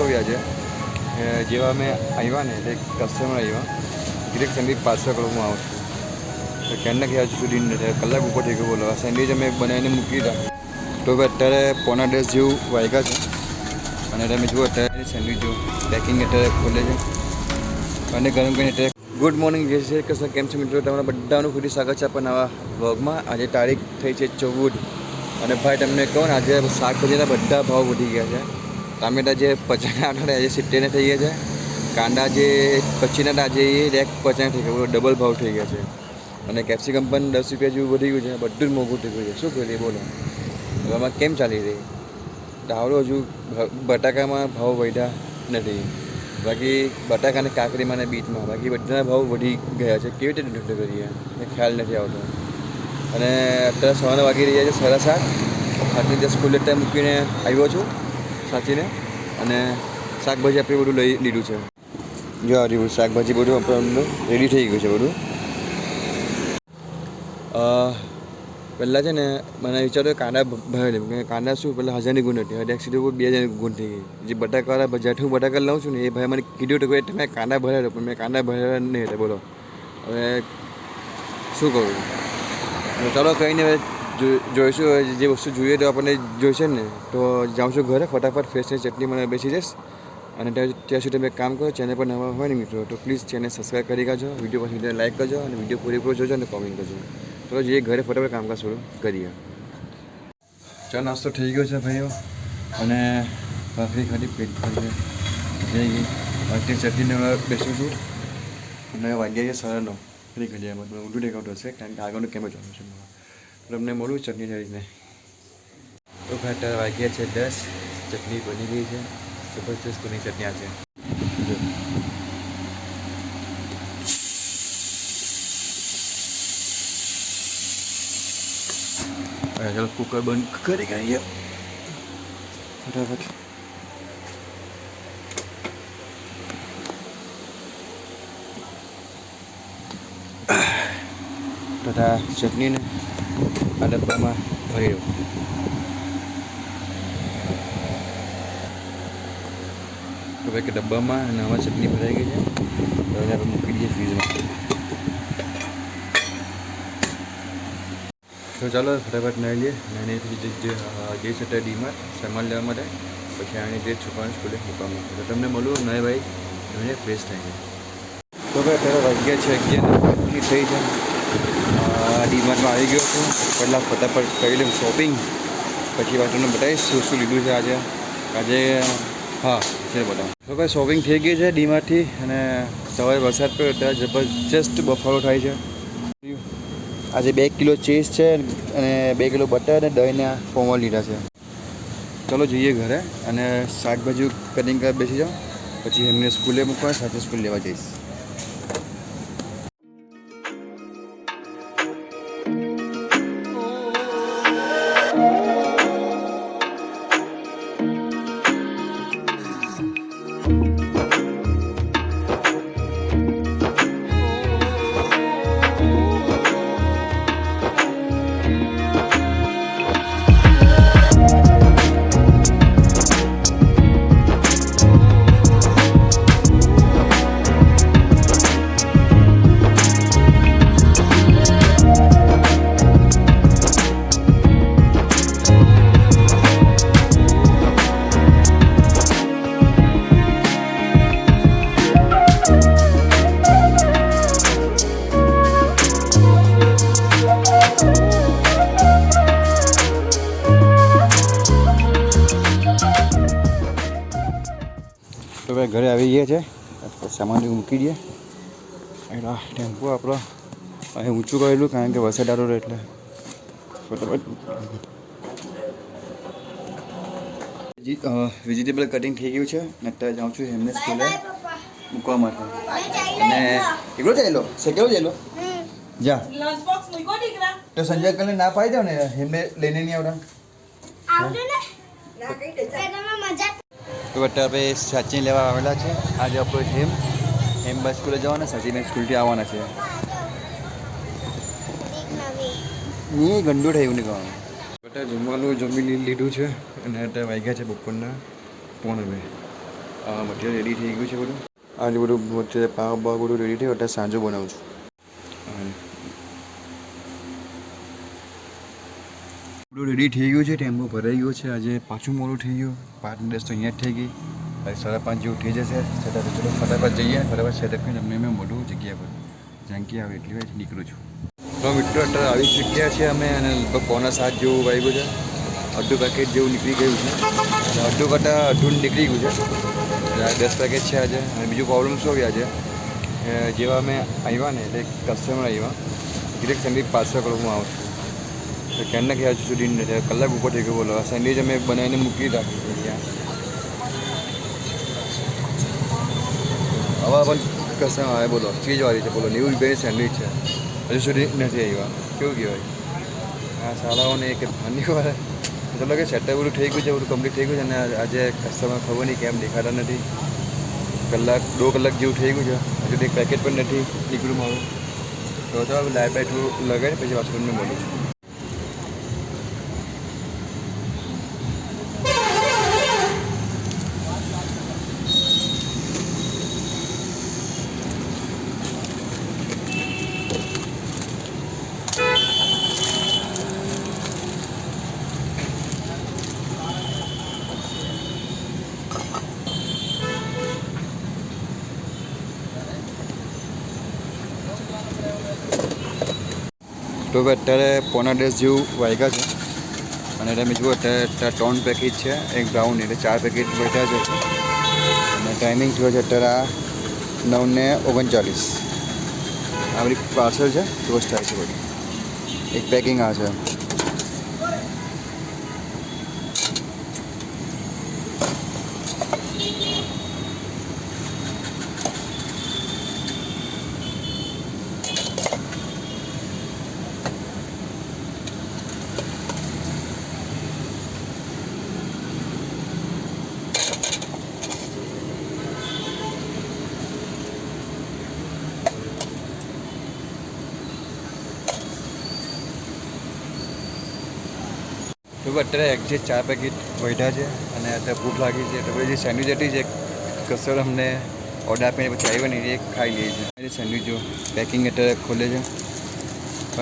આવ્યા છે. જેવા મેં આવ્યા ને, એટલે કસ્ટમર આવ્યા ડિરેક્ટ સેન્ડવિચ પાર્સલ કરવામાં આવું છું. તો ક્યારના કે હજુ સુધી કલાક ઉપર થઈ ગયો બોલો. સેન્ડવિચ અમે બનાવીને મૂકી દીધા. તો હવે અત્યારે પોના ડ્રેસ જેવું વાગ્યા છે. અને તમે જુઓ, અત્યારે સેન્ડવિચ જેવું પેકિંગ અત્યારે ખોલે છે. અને ગરમ કરીને અત્યારે ગુડ મોર્નિંગ જે છે કે સર કેમ છે મિત્રો? તમારા બધાનું ખુદી સ્વાગત છે આપણા નવા વ્લોગમાં આજે તારીખ થઈ છે ચૌદ. અને ભાઈ, તમને કહું ને, આજે શાકભાજીના બધા ભાવ વધી ગયા છે. ટામેટા જે પચાસના આઠ આજે સિત્તેરને થઈ ગયા છે. કાંદા જે પચીના આજે એ એક પચાસ થઈ ગયા ડબલ ભાવ થઈ ગયા છે. અને કેપ્સિકમ પણ દસ રૂપિયા જેવું વધી ગયું છે, બધું જ મોંઘું થઈ ગયું છે. શું કરીએ બોલો? હવે આમાં કેમ ચાલી રહી? ટાવડો હજુ બટાકામાં ભાવ વધ્યા નથી. બાકી બટાકા અને કાકરીમાં અને બીટમાં, બાકી બધાના ભાવ વધી ગયા છે. કેવી રીતે ડિલિવરી કરીએ? એ ખ્યાલ નથી આવતો. અને અત્યારે સવારે વાગી રહ્યા છે સાડા સાત. સાતની દસ સ્કૂલ ટાઈમ મૂકીને આવ્યો છું સાચીને. અને શાકભાજી આપણે બધું લઈ લીધું છે. જો આ રહ્યું શાકભાજી બધું આપણે રેડી થઈ ગયું છે બધું. પહેલાં છે ને મને વિચાર્યું કાંદા ભરેલી કાંદા શું પહેલાં હજારની ગુણ હતી. હજાર સીધું બે હજારની ગુણ થઈ ગઈ. જે બટાકાવાળા જેઠું બટાકા લઉં છું ને એ ભાઈ મને કીધું હતું કે તમે કાંદા ભરેલો પણ મેં કાંદા ભરેલા નહીં હતા બોલો. હવે શું તો ચાલો કંઈ નહીં હવે જોઈશું, જે વસ્તુ જોઈએ તો આપણને જોઈશે ને, તો જાઉં છું ઘરે, ફટાફટ ફ્રેશની ચટણી મને બેસી જઈશ. અને ત્યાં ત્યાં સુધી તમે કામ કરો, ચેનલ પર નવા હોય ને મિત્રો, તો પ્લીઝ ચેનલ સબસ્ક્રાઈબ કરી કાઢજો, વીડિયો પછી વીડિયો લાઈક કરજો, અને વીડિયો પૂરેપૂરો જોજો અને કોમેન્ટ કરજો. તો જઈએ ઘરે ફટાફટ કામકાજ શરૂ કરીએ. ચા નાસ્તો થઈ ગયો છે ભાઈઓ. અને ભાખરી ખાધી, પેટ ભરીને જઈ ગઈ ભાખરી ચટણીને બેસું છું. અને વાગ્યા છે સાડા નવ. ફરી કરી એમાં ઊંધું દેખાવતો હશે, કારણ કે આગળનું કેમેરો જ છે મારે. તમને મળું ચટણી લઈને તો ઘાટા વાગ્યા છે દસ, ચટણી બની ગઈ છે. જબરજસ્ત કોની ચટણી છે. ચાલો કુકર બંધ કરી કરીએ ફટાફટ. તથા ચટણીને આ ડબ્બામાં ભરી દઉં તો ભાઈ કે ડબ્બામાં નવા ચટણી ભરાઈ ગઈ છે. તો હવે આપણે મૂકી દઈએ ફ્રીજમાં તો ચાલો ફટાફટ નાહી લઈએ નાની પછી જે જે છે તે ડીમાં સામાન લેવા માટે, પછી આની જે છોકરાને સ્કૂલે મૂકવા માટે. તો તમને મળું નય ભાઈ એને ફ્રેશ થાય જાય તો ભાઈ અત્યારે વાગ્યા છે અગિયાર થઈ આ ડીમાર્ટમાં આવી ગયો છું. પહેલાં ફટાફટ કરી લઉં શોપિંગ પછી વાત તમને બતાવીશ શું શું લીધું છે આજે. આજે, હા, છે બતાવું તો ભાઈ શોપિંગ થઈ ગઈ છે ડીમાર્ટથી અને સવારે વરસાદ પડ્યો ત્યારે જબરજસ્ત બફારો થાય છે. આજે બે કિલો ચીઝ છે અને બે કિલો બટર અને દહીંના ફોર્મલ લીધા છે. ચલો જઈએ ઘરે અને શાકભાજી કટિંગ કરવા બેસી જાઉં પછી એમને સ્કૂલે મૂકવા, સાથે સ્કૂલ લેવા જઈશ. તો ભાઈ ઘરે આવી ગયા છે. સામાન મૂકી દઈએ. એટલે આ ટેમ્પો આપણો અહીં ઊંચું કરેલું કારણ કે વરસાદ આવ્યો હતો એટલે. વેજીટેબલ કટિંગ થઈ ગયું છે. ને અત્યારે જાઉં છું એમને સ્કૂલે મૂકવા માટે. અને એકલો ચાલ્યો સેકેલો ચાલ્યો જા લંચ બોક્સ મૂકો તો સંજય કલે ના પાડી દો ને એમને લઈને નહીં આવતા? તો અત્યારે આપણે સચિન લેવા આવેલા છે. આજે આપણો હેમ હેમ બસ સ્કૂલે જવાના સચિને સ્કૂલથી આવવાના છે. નહીં ગંદુ થયું નહીં કહેવાનું અત્યારે જમવાનું જમી લીધું છે અને અત્યારે વાગ્યા છે બપોરના પોણે બે મટીરિયલ રેડી થઈ ગયું છે બધું. આજે બધું પાવ બાવ બધું રેડી થયું. અત્યારે સાંજો બનાવું છું. અને રેડી થઈ ગયું છે, ટેમ્પો ભરાઈ ગયો છે, આજે પાછું મોડું થઈ ગયું. પાંચ દસ તો અહીંયા જ થઈ ગઈ. આજે સાડા પાંચ જેવું થઈ જશે. છતાં ચલો ફટાફટ જઈએ. ફટાફટ સેટઅપ કરીને અમને મેં મોઢું જગ્યા પર. જાંકી આવે એટલી વાર નીકળું છું. તો મિત્રો, અત્યારે આવી ચૂક્યા છે અમે અને લગભગ પોણા સાત જેવું વાગ્યું છે. અડધું પેકેટ જેવું નીકળી ગયું છે. અડધું કરતાં અડધું નીકળી ગયું છે. દસ પેકેટ છે આજે. અને બીજું પ્રોબ્લેમ શું આવ્યા છે જેવા અમે આવ્યા ને, એટલે કસ્ટમર આવ્યા ડિરેક્ટ સેન્ડવિચ પાર્સલ કરવામાં આવશે. તો ક્યારના કે હજુ સુધી નથી કલાક ઉપર થઈ ગયો બોલો. સેન્ડવિચ અમે બનાવીને મૂકી રાખી ત્યાં. હવે પણ કસ્ટમર આવે બોલો. ચીજવાળી છે, બોલો. નેવું રૂપિયાની સેન્ડવિચ છે. હજુ સુધી નથી આવ્યા. કેવું કહેવાય? આ શાળાઓને એક ફની વાર ચલો કે સેટઅપ બધું થઈ ગયું છે, બધું કમ્પ્લીટ થઈ ગયું છે, અને આજે કસ્ટમર ખબર નહીં કેમ દેખાતા નથી. કલાક, દો કલાક જેવું થઈ ગયું છે. હજુ એક પેકેટ પણ નથી નીકળ્યું મારું. તો લાઈટ બાઈટ થોડું પછી પાછું તમને મળું છું. તો અત્યારે પોના દસ જેવું વાગ્યા છે. અને તમે જુઓ અત્યારે અત્યારે ત્રણ પેકેજ છે, એક બ્રાઉન એટલે ચાર પેકેજ બેઠા છે અને ટાઈમિંગ થયો છે અત્યારે આ નવને ઓગણચાલીસ. આ બધી પાર્સલ છે ટોસ્ટ થાય છે બધી. એક પેકિંગ આ છે. તો અત્યારે એક્ઝેક્ટ ચાર પેકેટ વધ્યા છે અને અત્યારે ભૂખ લાગી છે, તો જે સેન્ડવિચ હતી જે કસર અમને ઓર્ડર આપીને પછી આવી ને એ ખાઈ લઈએ છીએ. એ સેન્ડવિચ પેકિંગ અત્યારે ખોલે છે.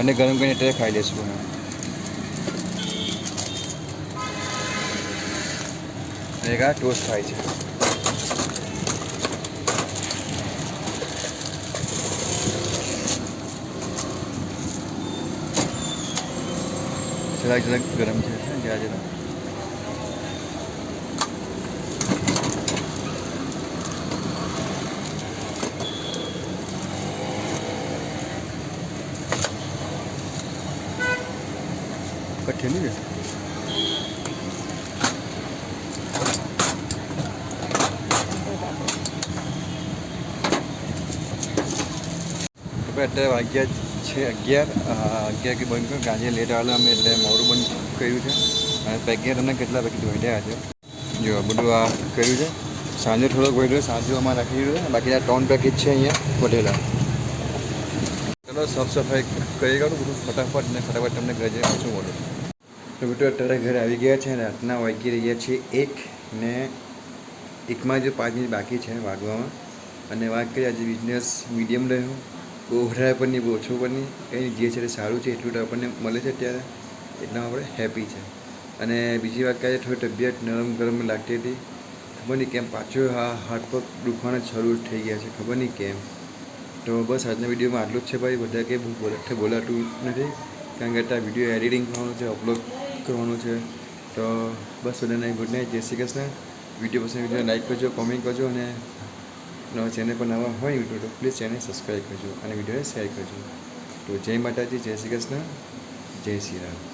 અને ગરમ કરીને અત્યારે ખાઈ લઈશું અમે. આ ટોસ્ટ થાય છે. જરાક જરાક ગરમ છે. જરા જરા કઠેલું છે હવે અત્યારે વાગ્યા છે અગિયાર અગિયાર કે બંધ કર્યું આજે લેટ આવેલા અમે એટલે મોરું બંધ કર્યું છે. અને પેકેટ તમને કેટલા પેકેટ વધ્યા છે? જો બધું આ કર્યું છે. સાંજે થોડોક વધ્યો સાંજે અમારે રાખી દીધું છે. બાકી આ ત્રણ પેકેટ છે અહીંયા વધેલા ચલો સાફ સફાઈ કરી કાઢું બધું ફટાફટ ને ફટાફટ તમને ઘરે જઈને પાછું મળું તો બેટો અત્યારે ઘરે આવી ગયા છે રાતના વાગી રહ્યા છે એક ને એકમાં જો પાંચ મિનિટ બાકી છે વાગવામાં. અને વાત કરીએ આજે બિઝનેસ મીડિયમ રહ્યો વધારે પણ નહીં બહુ ઓછું પણ નહીં. કંઈ જે છે તે સારું છે, એટલું આપણને મળે છે અત્યારે. એટલા આપણે હેપી છે. અને બીજી વાત કરીએ થોડી તબિયત નરમ ગરમ લાગતી હતી. ખબર નહીં કેમ, પાછો આ હાથ પગ દુખવાના શરૂ થઈ ગયા છે, ખબર નહીં કેમ. તો બસ આજના વિડીયોમાં આટલું જ છે ભાઈ. બધા બહુ બોલતે બોલાતું નથી, કારણ કે આ વીડિયો એડિટિંગ કરવાનું છે, અપલોડ કરવાનું છે. તો બસ બધાને good night, Jai Shri Krishna. Video પસંદ વીડિયો લાઈક કરજો, કોમેન્ટ કરજો અને નવા ચેનલ પર નવા હોય યુટ્યુબ તો પ્લીઝ ચેનલ સબસ્ક્રાઈબ કરજો અને વિડીયોને શેર કરજો. તો જય માતાજી, જય શ્રી કૃષ્ણ, જય શ્રી રામ.